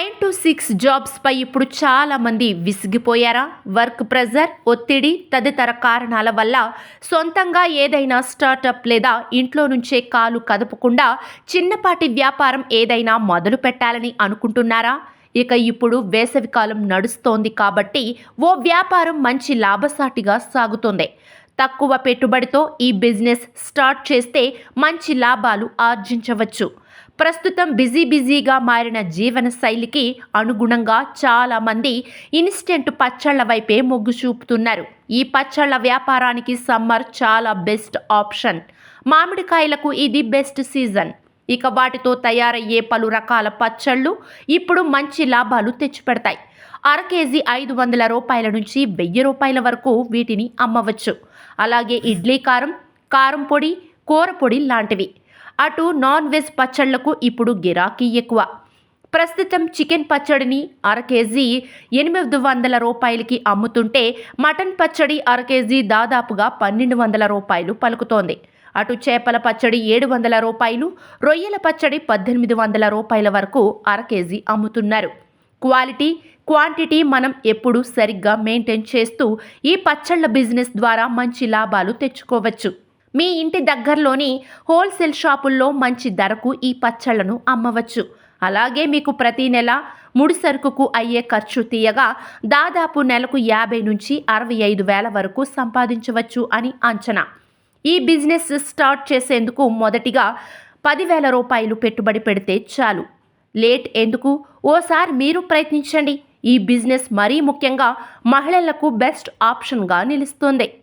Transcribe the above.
Nine two six jobs పై ఇప్పుడు చాలా మంది విసిగిపోయారా? వర్క్ ప్రెజర్ ఒత్తిడి తదితర కారణాల వల్ల సొంతంగా ఏదైనా స్టార్టప్ లేదా ఇంట్లో నుంచే కాలు కదపకుండా చిన్నపాటి వ్యాపారం ఏదైనా మొదలు పెట్టాలని అనుకుంటున్నారా? ఇక ఇప్పుడు వేసవికాలం నడుస్తోంది కాబట్టి ఓ వ్యాపారం మంచి లాభసాటిగా సాగుతోంది. తక్కువ పెట్టుబడితో ఈ బిజినెస్ స్టార్ట్ చేస్తే మంచి లాభాలు ఆర్జించవచ్చు. ప్రస్తుతం బిజీ బిజీగా మారిన జీవన శైలికి అనుగుణంగా చాలామంది ఇన్స్టెంట్ పచ్చళ్ళ వైపే మొగ్గు చూపుతున్నారు. ఈ పచ్చళ్ళ వ్యాపారానికి సమ్మర్ చాలా బెస్ట్ ఆప్షన్. మామిడికాయలకు ఇది బెస్ట్ సీజన్. ఇక వాటితో తయారయ్యే పలు రకాల పచ్చళ్ళు ఇప్పుడు మంచి లాభాలు తెచ్చిపెడతాయి. అర కేజీ ఐదు వందల రూపాయల నుంచి వెయ్యి రూపాయల వరకు వీటిని అమ్మవచ్చు. అలాగే ఇడ్లీ కారం కారం పొడి కూర పొడి లాంటివి. అటు నాన్ వెజ్ పచ్చళ్ళకు ఇప్పుడు గిరాకీ ఎక్కువ. ప్రస్తుతం చికెన్ పచ్చడిని అర కేజీ ఎనిమిది వందల రూపాయలకి అమ్ముతుంటే మటన్ పచ్చడి అర కేజీ దాదాపుగా పన్నెండు వందల రూపాయలు పలుకుతోంది. అటు చేపల పచ్చడి ఏడు వందల రూపాయలు రొయ్యల పచ్చడి పద్దెనిమిది వందల రూపాయల వరకు అర కేజీ అమ్ముతున్నారు. క్వాలిటీ క్వాంటిటీ మనం ఎప్పుడూ సరిగ్గా మెయింటైన్ చేస్తూ ఈ పచ్చళ్ళ బిజినెస్ ద్వారా మంచి లాభాలు తెచ్చుకోవచ్చు. మీ ఇంటి దగ్గరలోని హోల్సేల్ షాపుల్లో మంచి ధరకు ఈ పచ్చళ్ళను అమ్మవచ్చు. అలాగే మీకు ప్రతి నెల ముడి సరుకుకు అయ్యే ఖర్చు తీయగా దాదాపు నెలకు యాభై నుంచి అరవై ఐదు వేల వరకు సంపాదించవచ్చు అని అంచనా. ఈ బిజినెస్ స్టార్ట్ చేసేందుకు మొదటిగా పదివేల రూపాయలు పెట్టుబడి పెడితే చాలు. లేట్ ఎందుకు? ఓసారి మీరు ప్రయత్నించండి. ఈ బిజినెస్ మరీ ముఖ్యంగా మహిళలకు బెస్ట్ ఆప్షన్గా నిలుస్తుంది.